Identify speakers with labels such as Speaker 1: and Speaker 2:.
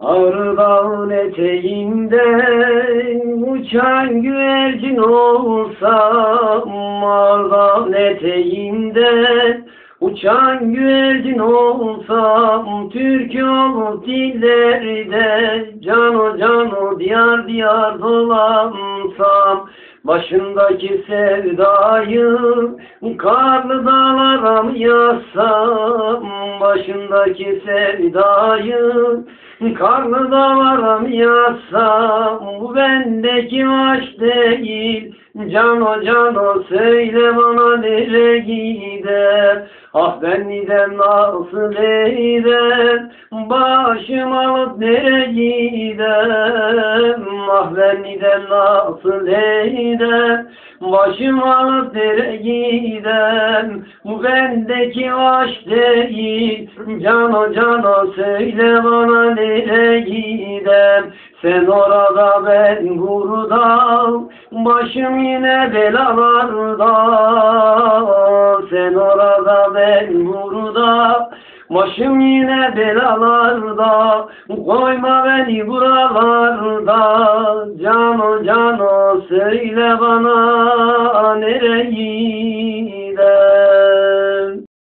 Speaker 1: Ağrı dağın eteğinde uçan güvercin olsam Ağrı dağın eteğinde uçan güvercin olsam Türk olup dillerde cano cano diyar diyar dolansam Başındaki sevdayı karlı dağlara mı yazsam Başındaki sevdayı karlı dağlara mı yazsam Bu bendeki aşk değil? Cano cano söyle bana nereye gider? Ah ben gidem nasıl eder Başım alıp nereye gidem Ah ben gidem nasıl eder Başım alıp nereye gidem Bu bendeki aşk değil? Cano cano söyle bana nereye gidem sen orada ben burada Başım yine belalarda. Sen orada ben burada Başım yine belalarda. Koyma beni buralarda Cano cano söyle bana nereye gider